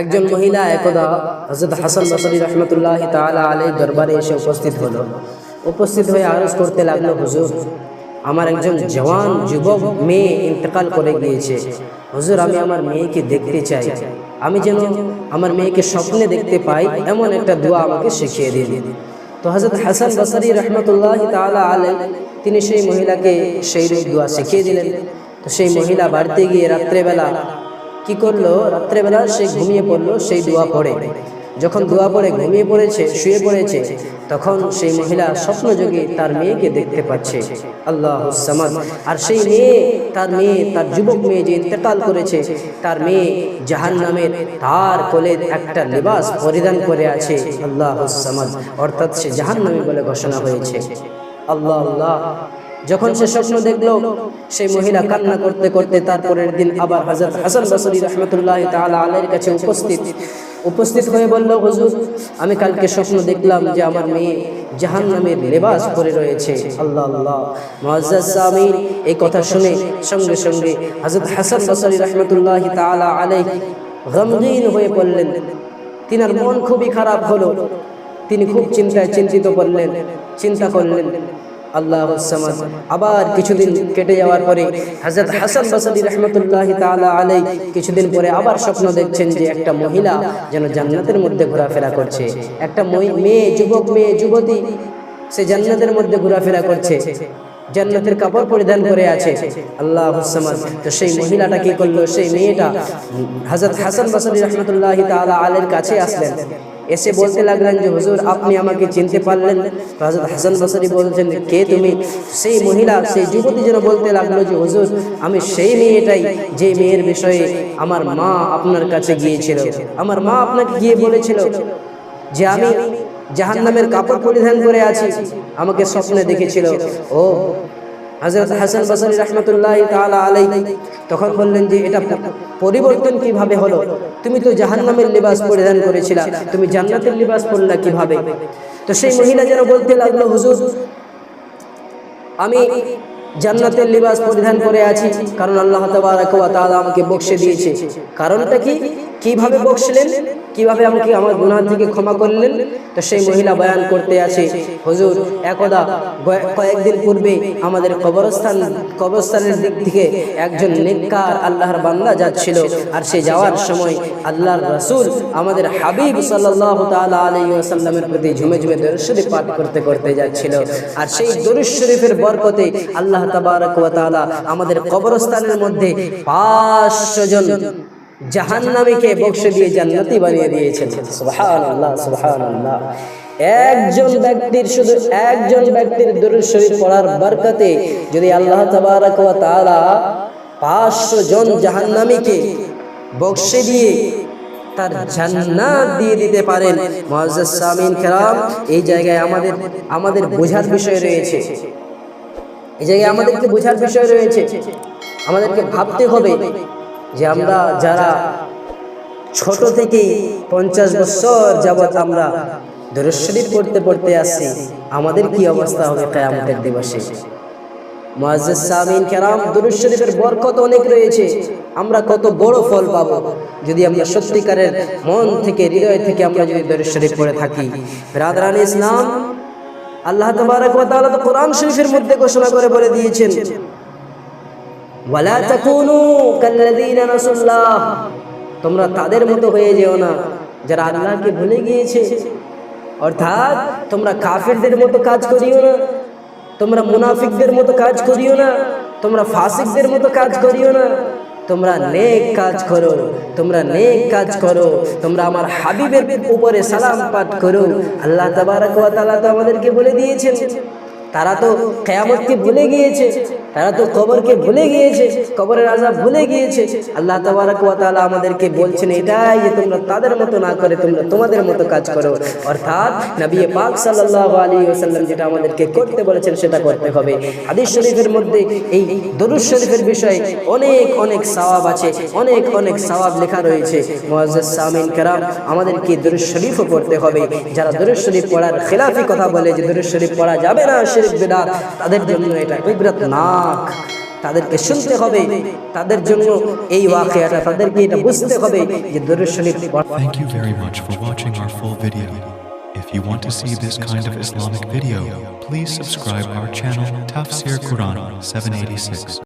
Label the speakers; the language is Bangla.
Speaker 1: একজন মহিলা একদা হজরত হাসান বসরি রহমতুল্লাহ তালা আলী দরবারে এসে উপস্থিত হলো। উপস্থিত হয়ে আরজ করতে লাগল, হুজুর, আমার একজন জওয়ান যুবক মেয়ে ইন্তেকাল করে গিয়েছে। হুজুর, আমি আমার মেয়েকে দেখতে চাই। আমি যেন আমার মেয়েকে স্বপ্নে দেখতে পাই, এমন একটা দোয়া আমাকে শিখিয়ে দিয়ে দিন। তো হজরত হাসান বসরি রহমতুল্লাহ তালা আলাই তিনি সেই মহিলাকে সেই দোয়া শিখিয়ে দিলেন। তো সেই মহিলা বাড়িতে গিয়ে রাত্রেবেলা কি করল? রাত্রেবেলা সে ঘুমিয়ে পড়ল, সেই দোয়া পড়ে। যখন দোয়া পড়ে, ঘুমিয়ে পড়েছে, শুয়ে পড়েছে, তখন সেই মহিলা স্বপ্নযোগে তার মেয়েকে দেখতে পাচ্ছে। আল্লাহ আর সেই মেয়ে, তার মেয়ে, তার যুবক মেয়ে যে ইন্তেকাল করেছে, তার মেয়ে জাহান নামের তার কোলে একটা লিবাস পরিধান করে আছে আল্লাহ অর্থাৎ সে জাহান নামে বলে ঘোষণা হয়েছে। আল্লাহ আল্লাহ। যখন সে স্বপ্ন দেখল, সেই মহিলা কান্না করতে করতে তারপরের দিন আবার হজরত হাসান বসরি রহমতুল্লাহ তালা আলের কাছে উপস্থিত উপস্থিত হয়ে বলল, হুজুর, আমি কালকে স্বপ্ন দেখলাম যে আমার মেয়ে জাহান নামের লেবাস পরে রয়েছে। আল্লাহ আল্লাহ। সামিন এই কথা শুনে সঙ্গে সঙ্গে হজরত হাসান বসরি রহমতুল্লাহ তালা আলাই গমগীন হয়ে পড়লেন তিনার মন খুবই খারাপ হলো। তিনি খুব চিন্তায় চিন্তিত করলেন চিন্তা করলেন আল্লাহ আবার কিছুদিন কেটে যাওয়ার পরে হজরত হাসান বসদি রহমতুল্লাহ তালা আলাই কিছুদিন পরে আবার স্বপ্ন দেখছেন যে একটা মহিলা যেন জান্নাতের মধ্যে ঘোরাফেরা করছে। একটা মেয়ে, যুবক, মেয়ে, যুবতী, সে জান্নাতের মধ্যে ঘোরাফেরা করছে। জান্নাতের কাপড় পরিধান করে আছে। আল্লাহ হুসামাদ তো সেই মহিলাটা কি করল? সেই মেয়েটা হজরত হাসান বসদি রহমতুল্লাহ তালা আলের কাছে আসলেন। এসে বলতে লাগলেন যে, হুজুর, আপনি আমাকে চিনতে পারলেন। হজরত হাসান বসরি বলছেন কে তুমি? সেই মহিলা, সেই যুবতী যেন বলতে লাগল যে, হুজুর, আমি সেই মেয়েটাই যে মেয়ের বিষয়ে আমার মা আপনার কাছে গিয়েছিল। আমার মা আপনাকে গিয়ে বলেছিল যে, আমি জাহান নামের কাপড় পরিধান করে আছি। আমাকে স্বপ্নে দেখেছিল। ও হজরত হাসান বসরি রহমতুল্লাহ তালা আলাই তখন বললেন যে, এটা পরিবর্তন কীভাবে হলো? তুমি তো জাহান্নামের লিবাস পরিধান করেছিলা। তুমি জান্নাতের লিবাস পরলা কীভাবে? তো সেই মহিলা যেন বলতে লাগল, হুজুর, আমি জান্নাতের লিবাস পরিধান করে আছি, কারণ আল্লাহ তাআলা আমাকে বকশে দিয়েছে। কারণটা কি? কীভাবে বকশলেন কীভাবে আমাকে আমার গুনাহ থেকে ক্ষমা করলেন? তো সেই মহিলা বয়ান করতে আছে, হজুর, একদা কয়েকদিন পূর্বে আমাদের কবরস্থান, কবরস্থানের দিক থেকে একজন নেককার আল্লাহর বান্দা যাচ্ছিল। আর সে যাওয়ার সময় আল্লাহর রাসূল আমাদের হাবিব সাল্লাল্লাহু তাআলা আলাইহি ওয়াসাল্লামের প্রতি ঝুমে ঝুমে দরুদ পাঠ করতে করতে যাচ্ছিল। আর সেই শরীফের বরকতে আল্লাহ তাবারক আমাদের কবরস্থানের মধ্যে 500 জন জাহান্নামীকে বক্সে দিয়ে জান্নাতি বানিয়ে দিয়েছেন সুবহানাল্লাহ সুবহানাল্লাহ একজন ব্যক্তির শুধু একজন ব্যক্তির দরুদ শরীফ পড়ার বরকতে যদি আল্লাহ তাবারক ওয়া তাআলা 500 জন জাহান্নামীকে বক্সে দিয়ে তার জান্নাত দিয়ে দিতে পারেন মুআজ্জাজ সামিন کرام এই জায়গায় আমাদের আমাদের বোঝার বিষয় রয়েছে এই জায়গায় আমাদেরকে বোঝার বিষয় রয়েছে আমাদেরকে ভাবতে হবে যে আমরা যারা ছোট থেকেই পঞ্চাশ বছর যাবৎ আমরা দরশরীফ পড়তে পড়তে আসছি, আমাদের কি অবস্থা হবে কেয়ামতের দিবসে? মুআজ্জাজ সামিন কেরাম দুরুদ শরীফের বরকত অনেক রয়েছে, আমরা কত বড় ফল পাবো। যদি আমরা সত্যিকারের মন থেকে, হৃদয় থেকে আমরা যদি দরুদ শরীফ পড়ে থাকি। রাদরান ইসলাম, আল্লাহ তাবারক তো কোরআন শরীফের মধ্যে ঘোষণা করে বলে দিয়েছেন তোমরা তাদের মতো হয়ে যেও না, যারা আল্লাহকে ভুলে গিয়েছে। অর্থাৎ তোমরা কাফিরদের মতো কাজ করিও না, তোমরা মুনাফিকদের মতো কাজ করিও না, তোমরা ফাসিকদের মতো কাজ করিও না। তোমরা নেক কাজ করো, তোমরা নেক কাজ করো, তোমরা আমার হাবিবের উপরে সালাম পাঠ করো। আল্লাহ তাবারক তো আমাদেরকে বলে দিয়েছেন। তারা তো কেয়ামতকে ভুলে গিয়েছে তারা তো কবরকে ভুলে গিয়েছে কবরের আজাব ভুলে গিয়েছে আল্লাহ তাবারক ওয়া তাআলা আমাদেরকে বলছেন এটাই যে তোমরা তাদের মতো না করে তোমরা তোমাদের মতো কাজ করো অর্থাৎ নবী পাক সাল্লাল্লাহু আলাইহি ওয়াসাল্লাম যেটা আমাদেরকে করতে বলেছেন সেটা করতে হবে হাদিস শরীফের মধ্যে এই দরুদ শরীফের বিষয়ে অনেক অনেক সওয়াব আছে অনেক অনেক সওয়াব লেখা রয়েছে মুআজ্জাজ সামিন کرام আমাদেরকে দরুদ শরীফও পড়তে হবে যারা দরুদ শরীফ পড়ার খেলাফি কথা বলে যে দরুদ শরীফ পড়া যাবে না শিরক বিদআত তাদের জন্য এটা বিব্রত নাক তাদেরকে শুনতে হবে তাদের জন্য এই ওয়াকিয়াটা তাদেরকে এটা বুঝতে হবে যে দরুদ শরীফ you
Speaker 2: Thank you very much for watching video. If you want to see this kind of Islamic video, please subscribe our channel Tafsir Quran 786.